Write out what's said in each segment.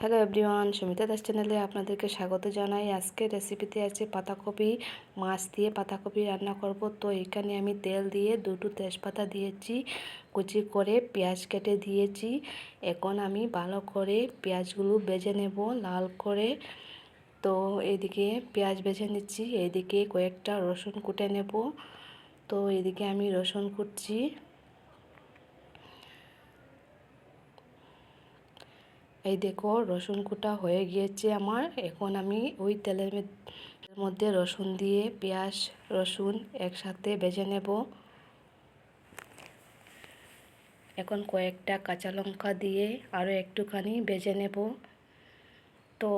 Hello everyone, Sumita Das চ্যানেলে আপনাদেরকে স্বাগত জানাই। আজকে রেসিপিতে আছে পাতাকপি, মাছ দিয়ে পাতাকপি রান্না করব। তো এখানে আমি তেল দিয়ে দুটো তেজপাতা দিয়েছি, কুচি করে পেঁয়াজ কেটে দিয়েছি। এখন আমি ভালো করে পেঁয়াজগুলো বেজে নেব লাল করে। তো এদিকে পেঁয়াজ বেজে নিচ্ছি, এদিকে কয়েকটা রসুন কুটে নেব। তো এদিকে আমি রসুন কুটছি। এই দেখো, রসুন কুটা হয়ে গিয়েছে আমার। এখন আমি ওই তেলের মধ্যে রসুন দিয়ে পেঁয়াজ, রসুন একসাথে বেজে নেব। এখন কয়েকটা কাঁচা লঙ্কা দিয়ে আরও একটুখানি বেজে নেব। তো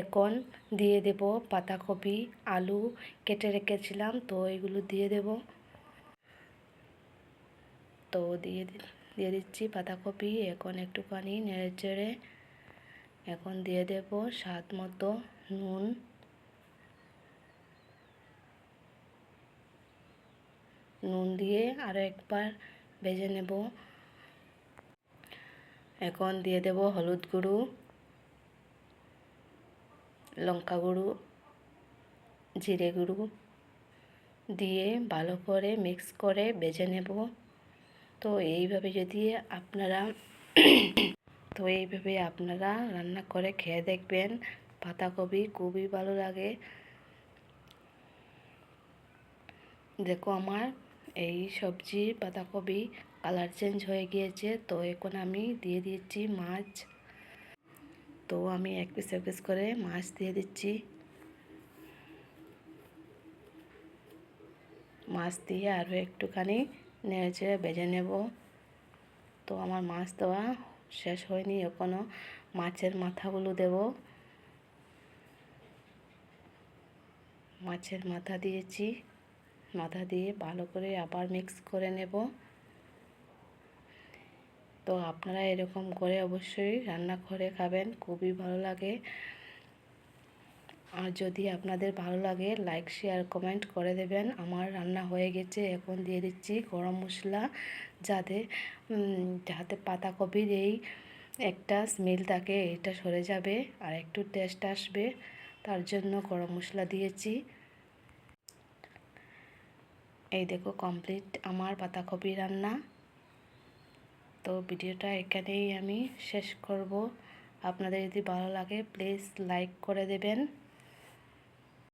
এখন দিয়ে দেব পাতাকপি, আলু কেটে রেখেছিলাম, তো এগুলো দিয়ে দেব। তো দিয়ে দিন। দিয়ে দিচ্ছি পাতাকপি এখন একটুখানি নেড়ে চেড়ে এখন দিয়ে দেব স্বাদ মতো নুন। নুন দিয়ে আরও একবার ভেজে নেব। এখন দিয়ে দেব হলুদ গুঁড়ো, লঙ্কা গুঁড়ো, জিরে গুঁড়ো দিয়ে ভালো করে মিক্স করে ভেজে নেব। তো এইভাবে যদি আপনারা, তো এইভাবে আপনারা রান্না করে খেয়ে দেখবেন, পাতাকপি খুবই ভালো লাগে। দেখো আমার এই সবজি, পাতাকপি কালার চেঞ্জ হয়ে গিয়েছে, তো এখন আমি দিয়ে দিচ্ছি মাছ। তো আমি এক পিস এক পিস করে মাছ দিয়ে দিচ্ছি। মাছ দিয়ে আরও একটুখানি নেড়ে চেড়ে বেজে নেব। তো আমার মাছ দেওয়া শেষ হয়নি এখনও মাছের মাথাগুলো দেব। মাছের মাথা দিয়েছি, মাথা দিয়ে ভালো করে আবার মিক্স করে নেব। তো আপনারা এরকম করে অবশ্যই রান্না করে খাবেন, খুবই ভালো লাগে। আর যদি আপনাদের ভালো লাগে লাইক শেয়ার কমেন্ট করে দেবেন। আমার রান্না হয়ে গেছে, এখন দিয়ে দিচ্ছি গরম মশলা যাতে যাতে পাতাকপির এই একটা স্মেল থাকে, এটা সরে যাবে আর একটু টেস্ট আসবে। তার জন্য গরম মশলা দিয়েছি। এই দেখো কমপ্লিট আমার পাতাকপি রান্না। তো ভিডিওটা এখানেই আমি শেষ করব। আপনাদের যদি ভালো লাগে প্লিজ লাইক করে দেবেন।